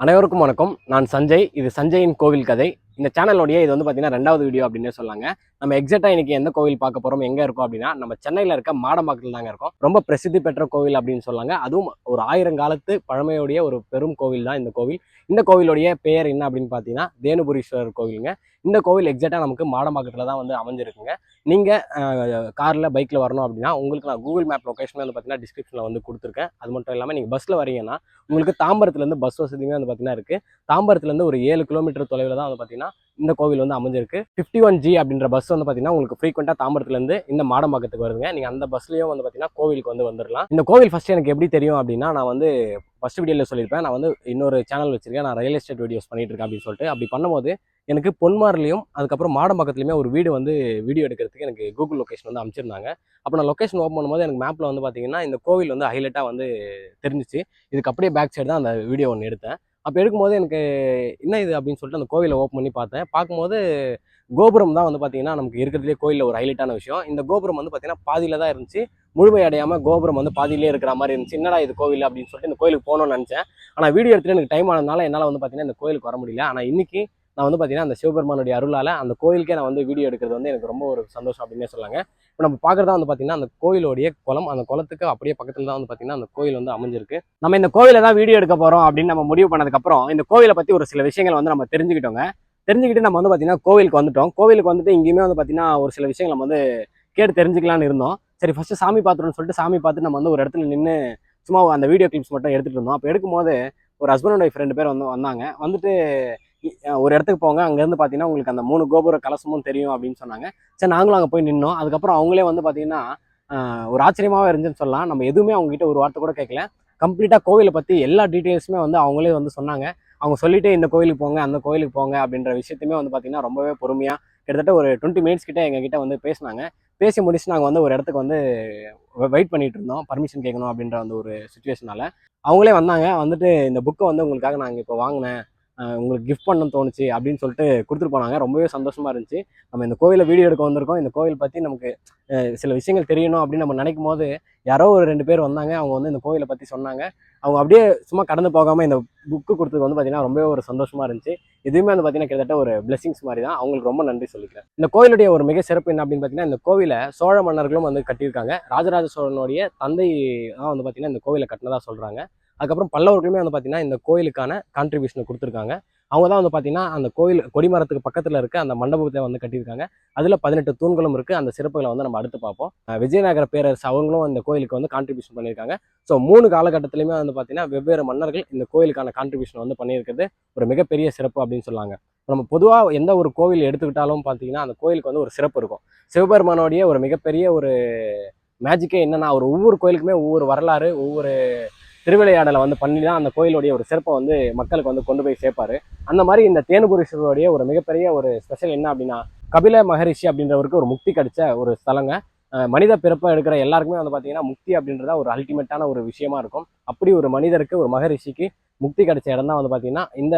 அனைவருக்கும் வணக்கம். நான் சஞ்சய். இது சஞ்சயின் கோவில் கதை. இந்த சேனலுடைய இது வந்து பார்த்தீங்கன்னா ரெண்டாவது வீடியோ அப்படின்னே சொல்லாங்க. நம்ம எக்ஸாக்டாக இன்னைக்கு எந்த கோவில் பார்க்க போகிறோம் எங்கே இருக்கோம் அப்படின்னா நம்ம சென்னையில் இருக்க மாடம்பாக்கத்தில் தாங்க இருக்கும். ரொம்ப பிரசித்தி பெற்ற கோவில் அப்படின்னு சொல்லாங்க. அதுவும் ஒரு ஆயிரம் காலத்து பழமையுடைய ஒரு பெரும் கோவில் தான் இந்த கோவில். இந்த கோவிலுடைய பெயர் என்ன அப்படின்னு பார்த்தீங்கன்னா தேனுபுரீஸ்வரர் கோவிலுங்க. இந்த கோவில் எக்ஸாக்டாக நமக்கு மாடம்பாக்கத்தில் தான் வந்து அமைஞ்சிருக்குங்க. நீங்கள் காரில் பைக்கில் வரணும் அப்படின்னா உங்களுக்கு நான் கூகுள் மேப் லொக்கேஷன் வந்து பார்த்தீங்கன்னா டிஸ்கிரிப்ஷனில் வந்து கொடுத்துருக்கேன். அது மட்டும் இல்லாமல் நீங்கள் பஸ்ஸில் வரீங்கன்னா உங்களுக்கு தாம்பரத்துலேருந்து பஸ் வசதியுமே வந்து பார்த்தீங்கன்னா இருக்குது தாம்பரத்துலேருந்து ஒரு ஏழு கிலோமீட்டர் தொலைவில் தான் வந்து பார்த்தீங்கன்னா இந்த கோவில் வந்து அமைஞ்சிருக்கு. ஃபிஃப்டி ஒன் ஜி அப்படின்ற பஸ் வந்து பார்த்தீங்கன்னா உங்களுக்கு ஃப்ரீக்வெண்ட்டாக தாம்பரத்துலேருந்து இந்த மாடம்பாக்கத்துக்கு வருதுங்க. நீங்கள் அந்த பஸ்லேயும் வந்து பார்த்தீங்கன்னா கோவிலுக்கு வந்து வந்துடலாம் இந்த கோவில் ஃபஸ்ட்டு எனக்கு எப்படி தெரியும் அப்படின்னா நான் வந்து ஃபஸ்ட் வீடியோவில் சொல்லியிருப்பேன். நான் வந்து இன்னொரு சேனல் வச்சிருக்கேன். நான் ரியல் எஸ்டேட் வீடியோஸ் பண்ணிட்டு இருக்கேன் அப்படின்னு சொல்லிட்டு. அப்படி பண்ணும்போது எனக்கு பொன்மார்லையும் அதுக்கப்புறம் மாடம்பாக்கத்துலையுமே ஒரு வீடு வந்து வீடியோ எடுக்கிறதுக்கு எனக்கு கூகுள் லொகேஷன் வந்து அமைச்சிருந்தாங்க. அப்போ நான் லொக்கேஷன் ஓப்பன் பண்ணும்போது எனக்கு மேப்பில் வந்து பார்த்தீங்கன்னா இந்த கோவில் வந்து ஹைலைட்டாக வந்து தெரிஞ்சிச்சு. இதுக்கு அப்படியே பேக் சைடு தான் அந்த வீடியோ ஒன்று எடுத்தேன். அப்போ எடுக்கும்போது எனக்கு என்ன இது? அப்படின்னு சொல்லிட்டு அந்த கோவிலை ஓப்பன் பண்ணி பார்த்தேன். பார்க்கும்போது கோபுரம் தான் வந்து பார்த்தீங்கன்னா நமக்கு இருக்கிறதுலே கோயிலில் ஒரு ஹைலைட்டான விஷயம். இந்த கோபுரம் வந்து பார்த்தீங்கன்னா பாதியில் தான் இருந்துச்சு. முழுமை அடையாமல் கோபுரம் வந்து பாதியிலே இருக்கிற மாதிரி இருந்துச்சு. என்னடா இது கோவில்? அப்படின்னு சொல்லிட்டு இந்த கோயிலுக்கு போகணும்னு நினச்சேன். ஆனால் வீடியோ எடுத்துகிட்டு எனக்கு டைம் ஆனதுனால என்னால் வந்து பார்த்தீங்கன்னா இந்த கோயிலுக்கு வர முடியல. ஆனால் இன்னைக்கு நான் வந்து பார்த்தீங்கன்னா அந்த சிவபெருமானுடைய அருளால் அந்த கோயிலுக்கே நான் வந்து வீடியோ எடுக்கிறது வந்து எனக்கு ரொம்ப ஒரு சந்தோஷம் அப்படின்னே சொல்லாங்க. இப்போ நம்ம பார்க்குறதா வந்து பார்த்தீங்கன்னா அந்த கோயிலுடைய குளம் அந்த குளத்துக்கு அப்படியே பக்கத்தில் தான் வந்து பார்த்தீங்கன்னா அந்த கோயில் வந்து அமைஞ்சிருக்கு. நம்ம இந்த கோயிலை தான் வீடியோ எடுக்க போகிறோம் அப்படின்னு நம்ம முடிவு பண்ணதுக்கப்புறம் இந்த கோயிலை பற்றி ஒரு சில விஷயங்களை வந்து நம்ம தெரிஞ்சுக்கிட்டோங்க. தெரிஞ்சுக்கிட்டு நம்ம வந்து பார்த்தீங்கன்னா கோவிலுக்கு வந்துட்டோம். கோவிலுக்கு வந்துட்டு இங்கேயுமே வந்து பார்த்தீங்கன்னா ஒரு சில விஷயங்கள் நம்ம வந்து கேட்டு தெரிஞ்சுக்கலாம்னு இருந்தோம். சரி ஃபஸ்ட்டு சாமி பார்த்துருன்னு சொல்லிட்டு சாமி பார்த்துட்டு நம்ம வந்து ஒரு இடத்துல நின்று சும்மா அந்த வீடியோ கிளிப்ஸ் மட்டும் எடுத்துகிட்டு இருந்தோம். அப்போ எடுக்கும்போது ஒரு ஹஸ்பண்ட் அண்ட் ஒய்ஃப் ரெண்டு பேர் வந்து வந்தாங்க. வந்துட்டு ஒரு இடத்துக்கு போங்க. அங்கேருந்து பார்த்தீங்கன்னா உங்களுக்கு அந்த மூணு கோபுர கலசமும் தெரியும் அப்படின்னு சொன்னாங்க. சரி நாங்களும் அங்கே போய் நின்னோம். அதுக்கப்புறம் அவங்களே வந்து பார்த்தீங்கன்னா ஒரு ஆச்சரியமாகவே இருந்துச்சுன்னு சொல்லலாம். நம்ம எதுவுமே அவங்ககிட்ட ஒரு வார்த்தை கூட கேட்கல கம்ப்ளீட்டாக கோவிலை பற்றி எல்லா டீட்டெயில்ஸுமே வந்து அவங்களே வந்து சொன்னாங்க. அவங்க சொல்லிட்டு இந்த கோயிலுக்கு போங்க அந்த கோயிலுக்கு போங்க அப்படின்ற விஷயத்தையுமே வந்து பார்த்தீங்கன்னா ரொம்பவே பொறுமையாக கிட்டத்தட்ட ஒரு டுவெண்ட்டி மினிட்ஸ் கிட்டே எங்ககிட்ட வந்து பேசினாங்க. பேசி முடிச்சு நாங்கள் வந்து ஒரு இடத்துக்கு வந்து வெயிட் பண்ணிட்டு இருந்தோம். பர்மிஷன் கேட்கணும் அப்படின்ற அந்த ஒரு சுச்சுவேஷனால அவங்களே வந்தாங்க. வந்துட்டு இந்த புக்கை வந்து உங்களுக்காக நாங்கள் இப்போ வாங்கினேன். உங்களுக்கு கிஃப்ட் பண்ண தோணுச்சு அப்படின்னு சொல்லிட்டு கொடுத்துட்டு போனாங்க. ரொம்பவே சந்தோஷமாக இருந்துச்சு. நம்ம இந்த கோயிலை வீடியோ எடுக்க வந்திருக்கோம். இந்த கோவில் பற்றி நமக்கு சில விஷயங்கள் தெரியணும் அப்படின்னு நம்ம நினைக்கும் போது யாரோ ஒரு ரெண்டு பேர் வந்தாங்க. அவங்க வந்து இந்த கோவிலை பற்றி சொன்னாங்க. அவங்க அப்படியே சும்மா கடந்து போகாமல் இந்த புக்கு கொடுத்தது வந்து பார்த்திங்கன்னா ரொம்பவே ஒரு சந்தோஷமாக இருந்துச்சு. இதுவுமே வந்து பார்த்தீங்கன்னா கிட்டத்தட்ட ஒரு பிளெஸிங்ஸ் மாதிரி தான். அவங்களுக்கு ரொம்ப நன்றி சொல்லிக்கிறேன். இந்த கோயிலுடைய ஒரு மிக சிறப்பு என்ன அப்படின்னு பார்த்தீங்கன்னா இந்த கோவிலை சோழ மன்னர்களும் வந்து கட்டியிருக்காங்க. ராஜராஜ சோழனுடைய தந்தை தான் வந்து பார்த்திங்கன்னா இந்த கோவிலை கட்டினதாக சொல்கிறாங்க அதுக்கப்புறம் பல்லவர்களுமே வந்து பார்த்தீங்கன்னா இந்த கோயிலுக்கான கான்ட்ரிபியூஷனை கொடுத்துருக்காங்க. அவங்க தான் வந்து பார்த்தீங்கன்னா அந்த கோயில் கொடிமரத்துக்கு பக்கத்தில் இருக்க அந்த மண்டபத்தை வந்து கட்டியிருக்காங்க. அதில் பதினெட்டு தூண்களும் இருக்குது அந்த சிறப்புகளை வந்து நம்ம அடுத்து பார்ப்போம். விஜயநகர பேரரசு அவங்களும் இந்த கோயிலுக்கு வந்து கான்ட்ரிபியூஷன் பண்ணியிருக்காங்க. ஸோ மூணு காலகட்டத்திலையுமே வந்து பார்த்தீங்கன்னா வெவ்வேறு மன்னர்கள் இந்த கோயிலுக்கான கான்ட்ரிபியூஷன் வந்து பண்ணியிருக்கிறது ஒரு மிகப்பெரிய சிறப்பு அப்படின்னு சொல்லாங்க. நம்ம பொதுவாக எந்த ஒரு கோவில் எடுத்துக்கிட்டாலும் பார்த்தீங்கன்னா அந்த கோயிலுக்கு வந்து ஒரு சிறப்பு இருக்கும். சிவபெருமானோடைய ஒரு மிகப்பெரிய ஒரு மேஜிக்கே என்னென்னா அவர் ஒவ்வொரு கோயிலுக்குமே ஒவ்வொரு வரலாறு ஒவ்வொரு திருவிளையாடலை வந்து பண்ணி தான் அந்த கோயிலுடைய ஒரு சிறப்பை வந்து மக்களுக்கு வந்து கொண்டு போய் சேர்ப்பாரு. அந்த மாதிரி இந்த தேனுபுரீஸ்வரருடைய ஒரு மிகப்பெரிய ஒரு ஸ்பெஷல் என்ன அப்படின்னா கபில மகரிஷி அப்படின்றவருக்கு ஒரு முக்தி கிடைச்ச ஒரு ஸ்தலங்க. மனித பிறப்பை எடுக்கிற எல்லாருக்குமே வந்து பார்த்தீங்கன்னா முக்தி அப்படின்றத ஒரு அல்டிமேட்டான ஒரு விஷயமா இருக்கும். அப்படி ஒரு மனிதருக்கு ஒரு மகரிஷிக்கு முக்தி கிடைச்ச இடம் தான் வந்து பார்த்தீங்கன்னா இந்த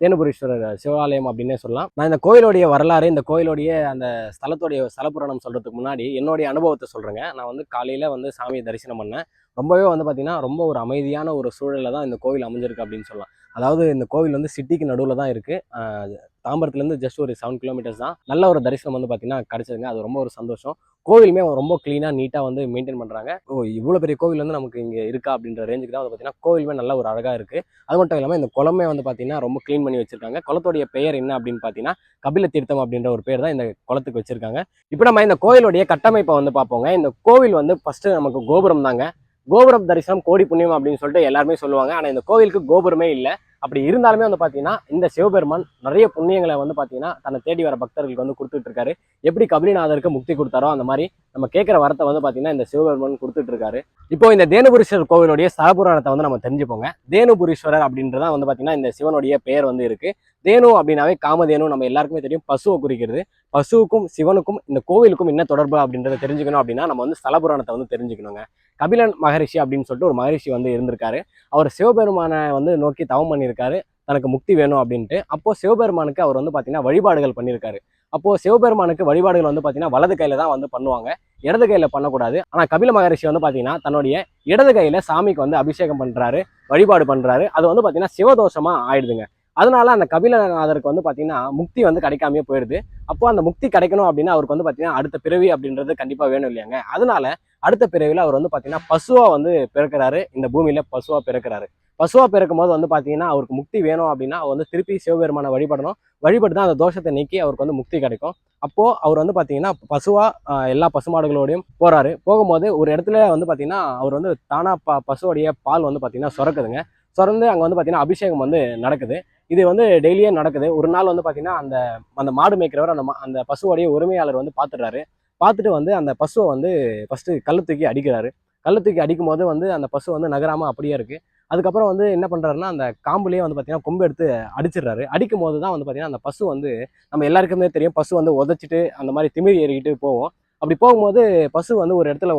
தேனுபுரீஸ்வரர் சிவாலயம் அப்படின்னே சொல்லலாம். நான் இந்த கோயிலுடைய வரலாறு இந்த கோயிலுடைய அந்த ஸ்தலத்துடைய ஸ்தலபுராணம் சொல்கிறதுக்கு முன்னாடி என்னுடைய அனுபவத்தை சொல்கிறேங்க நான் வந்து காலையில் வந்து சாமியை தரிசனம் பண்ணேன். ரொம்பவே வந்து பார்த்தீங்கன்னா ரொம்ப ஒரு அமைதியான ஒரு சூழலில் தான் இந்த கோவில் அமைஞ்சிருக்கு அப்படின்னு சொல்லலாம். அதாவது இந்த கோவில் வந்து சிட்டிக்கு நடுவில் தான் இருக்குது தாம்பரத்துலேருந்து ஜஸ்ட் ஒரு செவன் கிலோமீட்டர்ஸ் தான். நல்ல ஒரு தரிசனம் வந்து பார்த்தீங்கன்னா கிடச்சிருங்க அது ரொம்ப ஒரு சந்தோஷம். கோவிலுமே ரொம்ப க்ளீனாக நீட்டாக வந்து மெயின்டைன் பண்ணுறாங்க ஓ இவ்வளோ பெரிய கோவில் வந்து நமக்கு இங்கே இருக்கா அப்படின்ற ரேஞ்சுக்கு தான் வந்து பார்த்தீங்கன்னா கோவிலுமே நல்ல ஒரு அழகாக இருக்குது அது மட்டும் இல்லாமல் இந்த குளமே வந்து பார்த்தீங்கன்னா ரொம்ப க்ளீன் பண்ணி வச்சிருக்காங்க. குளத்துடைய பெயர் என்ன அப்படின்னு பார்த்தீங்கன்னா கபில தீர்த்தம் அப்படின்ற ஒரு பேர் தான் இந்த குளத்துக்கு வச்சிருக்காங்க. இப்போ நம்ம இந்த கோயிலுடைய கட்டமைப்பை வந்து பார்ப்போங்க. இந்த கோவில் வந்து ஃபஸ்ட்டு நமக்கு கோபுரம் தாங்க கோபுரம் தரிசனம் கோடி புண்ணியம் அப்படின்னு சொல்லிட்டு எல்லாருமே சொல்லுவாங்க. ஆனால் இந்த கோவிலுக்கு கோபுரமே இல்லை. அப்படி இருந்தாலுமே வந்து பார்த்தீங்கன்னா இந்த சிவபெருமான் நிறைய புண்ணியங்களை வந்து பார்த்தீங்கன்னா தன்னை தேடி வர பக்தர்களுக்கு வந்து கொடுத்துட்டு இருக்காரு. எப்படி கபிலிநாதருக்கு முக்தி கொடுத்தாரோ அந்த மாதிரி நம்ம கேட்குற வரத்தை வந்து பார்த்தீங்கன்னா இந்த சிவபெருமான் கொடுத்துட்டு இருக்காரு இப்போ இந்த தேனுபுரீஸ்வரர் கோவிலுடைய சகபுராணத்தை வந்து நம்ம தெரிஞ்சுப்போங்க. தேனுபுரீஸ்வரர் அப்படின்றத வந்து பார்த்தீங்கன்னா இந்த சிவனுடைய பெயர் வந்து இருக்கு. தேனு அப்படின்னாவே காமதேனு நம்ம எல்லாருக்குமே தெரியும். பசுவை குறிக்கிறது. பசுவுக்கும் சிவனுக்கும் இந்த கோவிலுக்கும் என்ன தொடர்பு அப்படின்றத தெரிஞ்சுக்கணும் அப்படின்னா நம்ம வந்து ஸ்தலபுராணத்தை வந்து தெரிஞ்சுக்கணுங்க. கபிலன் மகரிஷி அப்படின்னு சொல்லிட்டு ஒரு மகரிஷி வந்து இருந்திருக்காரு. அவர் சிவபெருமானை வந்து நோக்கி தவம் பண்ணியிருக்காரு. தனக்கு முக்தி வேணும் அப்படின்ட்டு. அப்போ சிவபெருமானுக்கு அவர் வந்து பார்த்தீங்கன்னா வழிபாடுகள் பண்ணியிருக்காரு. அப்போ சிவபெருமானுக்கு வழிபாடுகள் வந்து பார்த்தீங்கன்னா வலது கையில தான் வந்து பண்ணுவாங்க. இடது கையில பண்ணக்கூடாது. ஆனா கபில மகரிஷி வந்து பார்த்தீங்கன்னா தன்னுடைய இடது கையில சாமிக்கு வந்து அபிஷேகம் பண்றாரு வழிபாடு பண்றாரு. அது வந்து பார்த்தீங்கன்னா சிவதோஷமா ஆயிடுதுங்க. அதனால அந்த கபிலநாதருக்கு வந்து பார்த்தீங்கன்னா முக்தி வந்து கிடைக்காமே போயிடுது. அப்போ அந்த முக்தி கிடைக்கணும் அப்படின்னா அவருக்கு வந்து பார்த்தீங்கன்னா அடுத்த பிறவி அப்படின்றது கண்டிப்பாக வேணும் இல்லையாங்க. அதனால அடுத்த பிறவியில் அவர் வந்து பார்த்தீங்கன்னா பசுவாக வந்து பிறக்கிறாரு. இந்த பூமியில் பசுவாக பிறக்கிறாரு. பசுவாக பிறக்கும் போது வந்து பார்த்தீங்கன்னா அவருக்கு முக்தி வேணும் அப்படின்னா அவர் வந்து திருப்பி சிவபெருமானை வழிபடணும். வழிபட்டு தான் அந்த தோஷத்தை நீக்கி அவருக்கு வந்து முக்தி கிடைக்கும். அப்போது அவர் வந்து பார்த்தீங்கன்னா பசுவாக எல்லா பசுமாடுகளோடையும் போகிறாரு போகும்போது ஒரு இடத்துல வந்து பார்த்தீங்கன்னா அவர் வந்து தானாக ப பசுவோடைய பால் வந்து பார்த்தீங்கன்னா சுரக்குதுங்க. சுரந்து அங்கே வந்து பார்த்தீங்கன்னா அபிஷேகம் வந்து நடக்குது. இது வந்து டெய்லியே நடக்குது. ஒரு நாள் வந்து பார்த்தீங்கன்னா அந்த அந்த மாடு மேய்க்கிறவர் அந்த மா- அந்த பசுவோடைய உரிமையாளர் வந்து பார்த்துடுறாரு பார்த்துட்டு வந்து அந்த பசுவை வந்து ஃபஸ்ட்டு கல்லு தூக்கி அடிக்கிறாரு. கள்ள தூக்கி அடிக்கும் போது வந்து அந்த பசு வந்து நகராமல் அப்படியே இருக்குது அதுக்கப்புறம் வந்து என்ன பண்ணுறாருன்னா அந்த காம்புலேயே வந்து பார்த்தீங்கன்னா கொம்பு எடுத்து அடிச்சிடுறாரு. அடிக்கும் போது தான் வந்து பார்த்தீங்கன்னா அந்த பசு வந்து நம்ம எல்லாருக்குமே தெரியும் பசு வந்து உதச்சிட்டு அந்த மாதிரி திமிரி ஏறிக்கிட்டு போவோம். அப்படி போகும்போது பசு வந்து ஒரு இடத்துல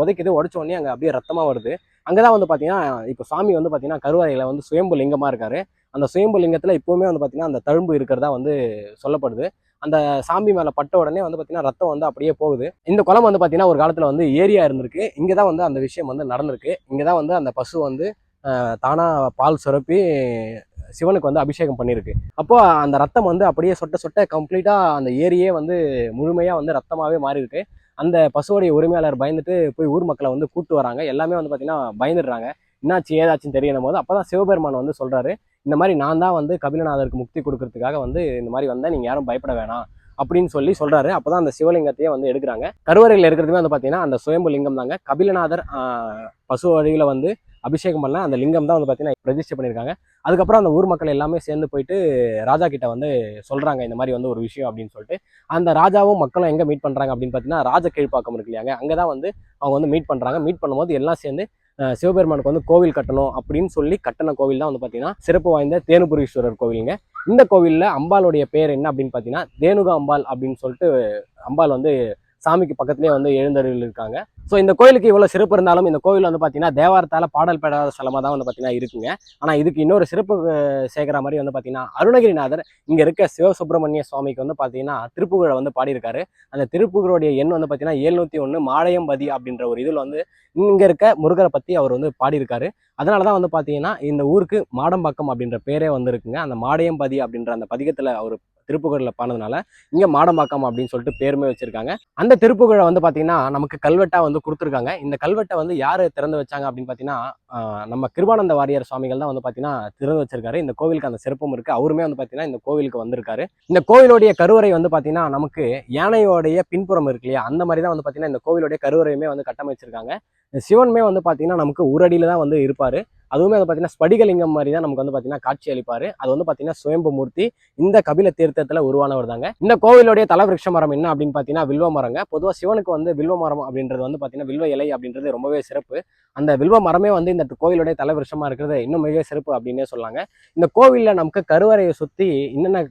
உதைக்குது. உடச்ச உடனே அங்கே அப்படியே ரத்தமாக வருது. அங்கே தான் வந்து பார்த்தீங்கன்னா இப்போ சாமி வந்து பார்த்தீங்கன்னா கருவறையில் வந்து சுயம்பு லிங்கமாக இருக்காரு. அந்த சுயம்பு லிங்கத்தில் இப்போவுமே வந்து பார்த்தீங்கன்னா அந்த தழும்பு இருக்கிறதா வந்து சொல்லப்படுது. அந்த சாமி மேலே பட்ட உடனே வந்து பார்த்திங்கன்னா ரத்தம் வந்து அப்படியே போகுது. இந்த குளம் வந்து பார்த்தீங்கன்னா ஒரு காலத்தில் வந்து ஏரியா இருந்திருக்கு. இங்கே தான் வந்து அந்த விஷயம் வந்து நடந்திருக்கு. இங்கே தான் வந்து அந்த பசு வந்து தானாக பால் சுரப்பி சிவனுக்கு வந்து அபிஷேகம் பண்ணியிருக்கு. அப்போது அந்த ரத்தம் வந்து அப்படியே சொட்ட சொட்ட கம்ப்ளீட்டாக அந்த ஏரியே வந்து முழுமையாக வந்து ரத்தமாகவே மாறியிருக்கு. அந்த பசுவோடைய உரிமையாளர் பயந்துட்டு போய் ஊர் மக்களை வந்து கூட்டு வராங்க. எல்லாமே வந்து பார்த்தீங்கன்னா பயந்துடுறாங்க. என்னாச்சு ஏதாச்சுன்னு தெரியணும் போது அப்போ தான் சிவபெருமான் வந்து சொல்கிறாரு இந்த மாதிரி நான் தான் வந்து கபிலநாதருக்கு முக்தி கொடுக்கறதுக்காக வந்து இந்த மாதிரி வந்தால் நீங்கள் யாரும் பயப்பட வேணாம் அப்படின்னு சொல்லி சொல்கிறார் அப்போ தான் அந்த சிவலிங்கத்தையே வந்து எடுக்கிறாங்க. கருவறையில் இருக்கிறதுமே வந்து பார்த்தீங்கன்னா அந்த சுயம்பு லிங்கம் தாங்க. கபிலநாதர் பசு வழியில் வந்து அபிஷேகம் பண்ண அந்த லிங்கம் தான் வந்து பார்த்தீங்கன்னா பிரதிஷ்டை பண்ணியிருக்காங்க அதுக்கப்புறம் அந்த ஊர் மக்கள் எல்லாமே சேர்ந்து போயிட்டு ராஜா கிட்ட வந்து சொல்கிறாங்க இந்த மாதிரி வந்து ஒரு விஷயம் அப்படின்னு சொல்லிட்டு. அந்த ராஜாவும் மக்களும் எங்கே மீட் பண்ணுறாங்க அப்படின்னு பார்த்தீங்கன்னா ராஜ கீழ்ப்பாக்கம் இருக்கு இல்லையாங்க. அங்கே தான் வந்து அவங்க வந்து மீட் பண்ணுறாங்க மீட் பண்ணும்போது எல்லாம் சேர்ந்து சிவபெருமானுக்கு வந்து கோவில் கட்டணும் அப்படின்னு சொல்லி கட்டின கோவில் தான் வந்து பார்த்தீங்கன்னா சிறப்பு வாய்ந்த தேனுபுரீஸ்வரர் கோவிலுங்க. இந்த கோவிலில் அம்பாளுடைய பேர் என்ன அப்படின்னு பார்த்தீங்கன்னா தேனுகா அம்பாள் அப்படின்னு சொல்லிட்டு அம்பாள் வந்து சாமிக்கு பக்கத்துலேயே வந்து எழுந்தருள் இருக்காங்க. ஸோ இந்த கோயிலுக்கு இவ்வளோ சிறப்பு இருந்தாலும் இந்த கோயில் வந்து பார்த்தீங்கன்னா தேவாரத்தால் பாடல் பெறாத ஸ்தலமாக தான் வந்து பார்த்தீங்கன்னா இருக்குங்க. ஆனால் இதுக்கு இன்னொரு சிறப்பு சேர்க்குற மாதிரி வந்து பார்த்தீங்கன்னா அருணகிரிநாதர் இங்கே இருக்க சிவசுப்பிரமணிய சுவாமிக்கு வந்து பார்த்தீங்கன்னா திருப்புகழை வந்து பாடியிருக்காரு. அந்த திருப்புகழுடைய எண் வந்து பார்த்தீங்கன்னா எழுநூற்றி ஒன்று மாழையம்பதி அப்படின்ற ஒரு இதில் வந்து இங்கே இருக்க முருகரை பற்றி அவர் வந்து பாடியிருக்காரு. அதனால தான் வந்து பார்த்தீங்கன்னா இந்த ஊருக்கு மாடம்பாக்கம் அப்படின்ற பேரே வந்திருக்குங்க. அந்த மாடையம்பதி அப்படின்ற அந்த பதிகத்தில் அவர் திருப்புகழில் பாடினதுனால இங்கே மாடம்பாக்கம் அப்படின்னு சொல்லிட்டு பேருமே வச்சுருக்காங்க. அந்த திருப்புகழை வந்து பார்த்தீங்கன்னா நமக்கு கல்வெட்டாக வந்து கொடுத்துருக்காங்க. இந்த கல்வெட்டை வந்து யார் திறந்து வச்சாங்க அப்படின்னு பார்த்தீங்கன்னா நம்ம கிருபானந்த வாரியார் சுவாமிகள் தான் வந்து பார்த்தீங்கன்னா திறந்து வச்சிருக்காரு. இந்த கோவிலுக்கு அந்த சிறப்பும் இருக்குது அவருமே வந்து பார்த்தீங்கன்னா இந்த கோவிலுக்கு வந்திருக்காரு. இந்த கோவிலுடைய கருவறை வந்து பார்த்தீங்கன்னா நமக்கு யானையோடைய பின்புறம் இருக்கு இல்லையா? அந்த மாதிரி தான் வந்து பார்த்தீங்கன்னா இந்த கோவிலுடைய கருவறையுமே வந்து கட்டமைச்சிருக்காங்க. சிவனுமே வந்து பார்த்தீங்கன்னா நமக்கு ஊரடியில் தான் வந்து இருப்பார். அதுவுமே வந்து பார்த்தீங்கன்னா ஸ்படிகலிங்கம் மாதிரி தான் நமக்கு வந்து பார்த்தீங்கன்னா காட்சி அளிப்பாரு. அது வந்து பார்த்தீங்கன்னா சுயம்பு மூர்த்தி. இந்த கபில தீர்த்தத்தில் உருவானவர் தாங்க இந்த கோவிலுடைய தலவிருட்ச மரம் என்ன அப்படின்னு பார்த்தீங்கன்னா வில்வ மரங்க. பொதுவாக சிவனுக்கு வந்து வில்வ மரம் அப்படின்றது வந்து பார்த்தீங்கன்னா வில்வ இலை அப்படின்றது ரொம்பவே சிறப்பு. அந்த வில்வ மரமே வந்து இந்த கோவிலுடைய தலவிருஷமா இருக்கிறது இன்னும் மிக சிறப்பு அப்படின்னே சொல்லாங்க. இந்த கோவிலில் நமக்கு கருவறையை சுற்றி என்னென்ன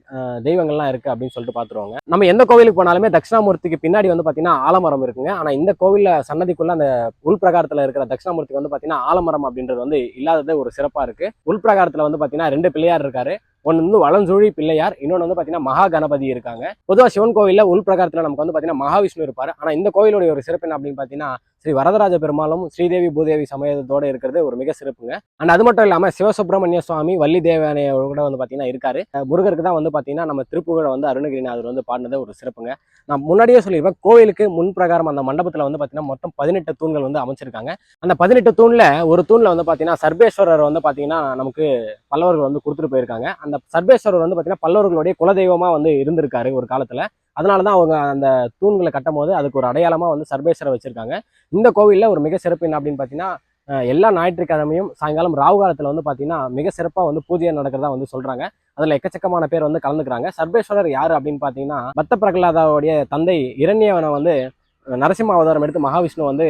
தெய்வங்கள்லாம் இருக்குது அப்படின்னு சொல்லிட்டு பார்த்துருவாங்க நம்ம எந்த கோவிலுக்கு போனாலுமே தட்சிணாமூர்த்திக்கு பின்னாடி வந்து பார்த்தீங்கன்னா ஆலமரம் இருக்குங்க. ஆனால் இந்த கோவிலில் சன்னதிக்குள்ளே அந்த உள் பிரகாரத்தில் இருக்கிற தட்சிணாமூர்த்திக்கு வந்து பார்த்தீங்கன்னா ஆலமரம் அப்படின்றது வந்து இல்லை. இல்லாதது ஒரு சிறப்பாக இருக்கு. உள் பிரகாரத்தில் வந்து பார்த்தீங்கன்னா ரெண்டு பிள்ளையார் இருக்காரு. ஒன்று வந்து வளஞ்சூழி பிள்ளையார் இன்னொன்று வந்து பார்த்தீங்கன்னா மகா கணபதி இருக்காங்க. பொதுவாக சிவன் கோவிலில் உள் பிரகாரத்தில் நமக்கு வந்து பார்த்தீங்கன்னா மகாவிஷ்ணு இருப்பார். ஆனால் இந்த கோவிலுடைய ஒரு சிறப்பு என்ன அப்படின்னு பார்த்தீங்கன்னா ஸ்ரீ வரதராஜ பெருமாளும் ஸ்ரீதேவி பூதேவி சமயத்தோட இருக்கிறது ஒரு மிக சிறப்புங்க. அண்ட் அது மட்டும் இல்லாமல் சிவசுப்பிரமணிய சுவாமி வள்ளி தேவானையோட கூட வந்து பார்த்தீங்கன்னா இருக்காரு. முருகருக்கு தான் வந்து பார்த்தீங்கன்னா நம்ம திருப்புகழை வந்து அருணகிரிநாதர் வந்து பாடினது ஒரு சிறப்புங்க. நான் முன்னாடியே சொல்லியிருப்பேன் கோவிலுக்கு முன் பிரகாரம் அந்த மண்டபத்தில் வந்து பார்த்தீங்கன்னா மொத்தம் பதினெட்டு தூண்கள் வந்து அமைச்சிருக்காங்க. அந்த பதினெட்டு தூணில் ஒரு தூணில் வந்து பார்த்தீங்கன்னா சர்வேஸ்வரர் வந்து பார்த்தீங்கன்னா நமக்கு பல்லவர்கள் வந்து கொடுத்துட்டு போயிருக்காங்க. அந்த சர்வேஸ்வரர் வந்து பார்த்தீங்கன்னா பல்லவர்களுடைய குலதெய்வமாக வந்து இருந்திருக்காரு ஒரு காலத்தில். அதனால தான் அவங்க அந்த தூண்களை கட்டும் போது அதுக்கு ஒரு அடையாளமாக வந்து சர்வேஸ்வரர் வச்சுருக்காங்க. இந்த கோவில்ல ஒரு மிக சிறப்பு என்ன அப்படின்னு பார்த்தீங்கன்னா எல்லா ஞாயிற்றுக்கிழமையும் சாயங்காலம் ராவு காலத்தில் வந்து பார்த்தீங்கன்னா மிக சிறப்பாக வந்து பூஜை நடக்கிறதா வந்து சொல்கிறாங்க அதில் எக்கச்சக்கமான பேர் வந்து கலந்துக்கிறாங்க. சர்வேஸ்வரர் யார் அப்படின்னு பார்த்தீங்கன்னா பத்த பிரகலாதாவுடைய தந்தை இரண்யவனை வந்து நரசிம்ம அவதாரம் எடுத்து மகாவிஷ்ணு வந்து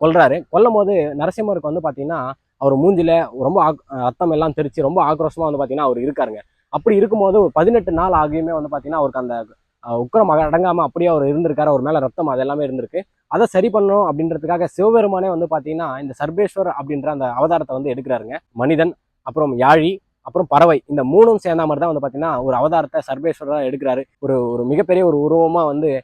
கொல்றாரு. கொல்லும் போது நரசிம்மருக்கு வந்து பார்த்தீங்கன்னா அவர் மூஞ்சில ரொம்ப ஆக்- ரத்தம் எல்லாம் தெரிச்சு ரொம்ப ஆக்ரோஷமாக வந்து பார்த்தீங்கன்னா அவர் இருக்காருங்க. அப்படி இருக்கும்போது ஒரு பதினெட்டு நாள் ஆகியுமே வந்து பார்த்தீங்கன்னா அவருக்கு அந்த உக்கரம் அடங்காமல் அப்படியே அவர் இருந்திருக்காரு. அவர் மேலே ரத்தம் அது எல்லாமே இருந்திருக்கு. அதை சரி பண்ணணும் அப்படின்றதுக்காக சிவபெருமானே வந்து பார்த்தீங்கன்னா இந்த சர்பேஸ்வர் அப்படின்ற அந்த அவதாரத்தை வந்து எடுக்கிறாருங்க. மனிதன் அப்புறம் யாழி அப்புறம் பறவை இந்த மூணும் சேர்ந்த மாதிரி தான் வந்து பார்த்தீங்கன்னா ஒரு அவதாரத்தை சர்பேஸ்வரராக எடுக்கிறாரு. ஒரு ஒரு மிகப்பெரிய ஒரு உருவமாக வந்து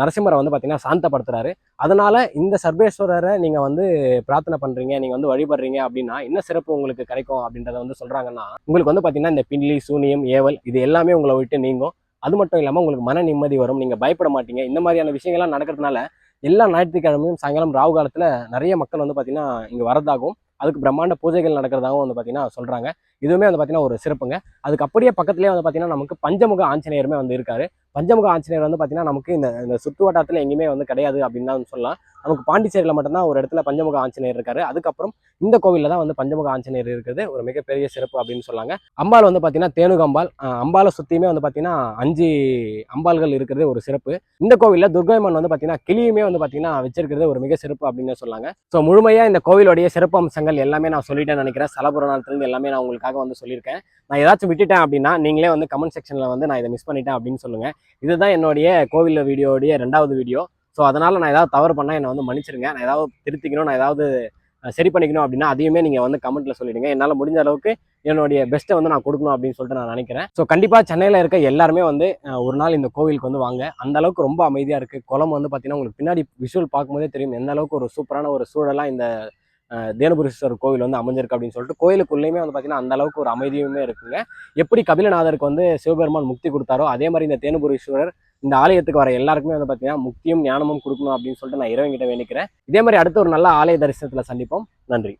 நரசிம்மரை வந்து பார்த்தீங்கன்னா சாந்தப்படுத்துறாரு. அதனால இந்த சர்வேஸ்வரரை நீங்கள் வந்து பிரார்த்தனை பண்ணுறீங்க நீங்கள் வந்து வழிபடுறீங்க அப்படின்னா என்ன சிறப்பு உங்களுக்கு கிடைக்கும் அப்படின்றத வந்து சொல்கிறாங்கன்னா உங்களுக்கு வந்து பார்த்தீங்கன்னா இந்த பில்லி சூனியம் ஏவல் இது எல்லாமே உங்களை விட்டு நீங்கும். அது மட்டும் இல்லாமல் உங்களுக்கு மன நிம்மதி வரும் நீங்கள் பயப்பட மாட்டீங்க. இந்த மாதிரியான விஷயங்கள்லாம் நடக்கிறதுனால எல்லா ஞாயிற்றுக்கிழமையும் சாயங்காலம் ராவு காலத்தில் நிறைய மக்கள் வந்து பார்த்தீங்கன்னா இங்கே வரதாகவும் அதுக்கு பிரம்மாண்ட பூஜைகள் நடக்கிறதாகவும் வந்து பார்த்தீங்கன்னா சொல்கிறாங்க இதுவுமே வந்து பார்த்தீங்கன்னா ஒரு சிறப்புங்க. அதுக்கு அப்படியே பக்கத்துலேயே வந்து பார்த்தீங்கன்னா நமக்கு பஞ்சமுக ஆஞ்சநேயருமே வந்து இருக்காரு. பஞ்சமுக ஆஞ்சநேயர் வந்து பார்த்தீங்கன்னா நமக்கு இந்த இந்த சுற்று வட்டாரத்தில் எங்கேயுமே வந்து கிடையாது அப்படின்னு தான் சொல்லலாம். நமக்கு பாண்டிச்சேரியில் மட்டும்தான் ஒரு இடத்துல பஞ்சமுக ஆஞ்சநேயர் இருக்காரு. அதுக்கப்புறம் இந்த கோவிலில் தான் வந்து பஞ்சமுக ஆஞ்சநேயர் இருக்கிறது. ஒரு மிகப்பெரிய சிறப்பு அப்படின்னு சொல்லாங்க. அம்பாள் வந்து பார்த்தீங்கன்னா தேனுக அம்பாள். அம்பாலை சுற்றியுமே வந்து பார்த்தீங்கன்னா அஞ்சு அம்பாள்கள் இருக்கிறது ஒரு சிறப்பு. இந்த கோவிலில் துர்கைமன் வந்து பார்த்தீங்கன்னா கிளியுமே வந்து பார்த்தீங்கன்னா வச்சிருக்கிறது ஒரு மிக சிறப்பு அப்படின்னு சொல்லாங்க. ஸோ முழுமையாக இந்த கோவிலுடைய சிறப்பு அம்சங்கள் எல்லாமே நான் சொல்லிட்டேன்னு நினைக்கிறேன். சலபுரணத்துலேருந்து எல்லாமே நான் உங்களுக்காக வந்து சொல்லியிருக்கேன். நான் ஏதாச்சும் விட்டுட்டேன் அப்படின்னா நீங்களே வந்து கமெண்ட் செக்ஷனில் வந்து நான் இதை மிஸ் பண்ணிட்டேன் அப்படின்னு சொல்லுங்கள் இதுதான் என்னுடைய கோவில் வீடியோடைய ரெண்டாவது வீடியோ. ஸோ அதனால் நான் ஏதாவது தவறு பண்ணால் என்னை வந்து மன்னிச்சிருங்க. நான் ஏதாவது திருத்திக்கணும் நான் ஏதாவது சரி பண்ணிக்கணும் அப்படின்னா அதையுமே நீங்கள் வந்து கமெண்ட்டில் சொல்லிடுங்க. என்னால் முடிஞ்ச அளவுக்கு என்னுடைய பெஸ்ட்டை வந்து நான் கொடுக்கணும் அப்படின்னு சொல்லிட்டு நான் நினைக்கிறேன். ஸோ கண்டிப்பாக சென்னையில் இருக்க எல்லாருமே வந்து ஒரு நாள் இந்த கோவிலுக்கு வந்து வாங்க. அந்த அளவுக்கு ரொம்ப அமைதியாக இருக்குது குளம் வந்து பார்த்தீங்கன்னா உங்களுக்கு பின்னாடி விஷுவல் பார்க்கும்போதே தெரியும். எந்த அளவுக்கு ஒரு சூப்பரான ஒரு சூழலாக இந்த தேனபுரீஸ்வரர் தேனுபுரீஸ்வரர் கோவில் வந்து அமைஞ்சிருக்கு அப்படின்னு சொல்லிட்டு கோயிலுக்குள்ளேயுமே வந்து பார்த்தீங்கன்னா அந்த அளவுக்கு ஒரு அமைதியுமே இருக்குங்க. எப்படி கபிலநாதருக்கு வந்து சிவபெருமான் முக்தி கொடுத்தாரோ அதே மாதிரி இந்த தேனுபுரீஸ்வரர் இந்த ஆலயத்துக்கு வர எல்லாருக்குமே வந்து பார்த்தீங்கன்னா முக்தியும் ஞானமும் கொடுக்கணும் அப்படின்னு சொல்லிட்டு நான் இறைவன்கிட்ட வேண்டிக்கிறேன். இதே மாதிரி அடுத்த ஒரு நல்ல ஆலய தரிசனத்தில் சந்திப்போம். நன்றி.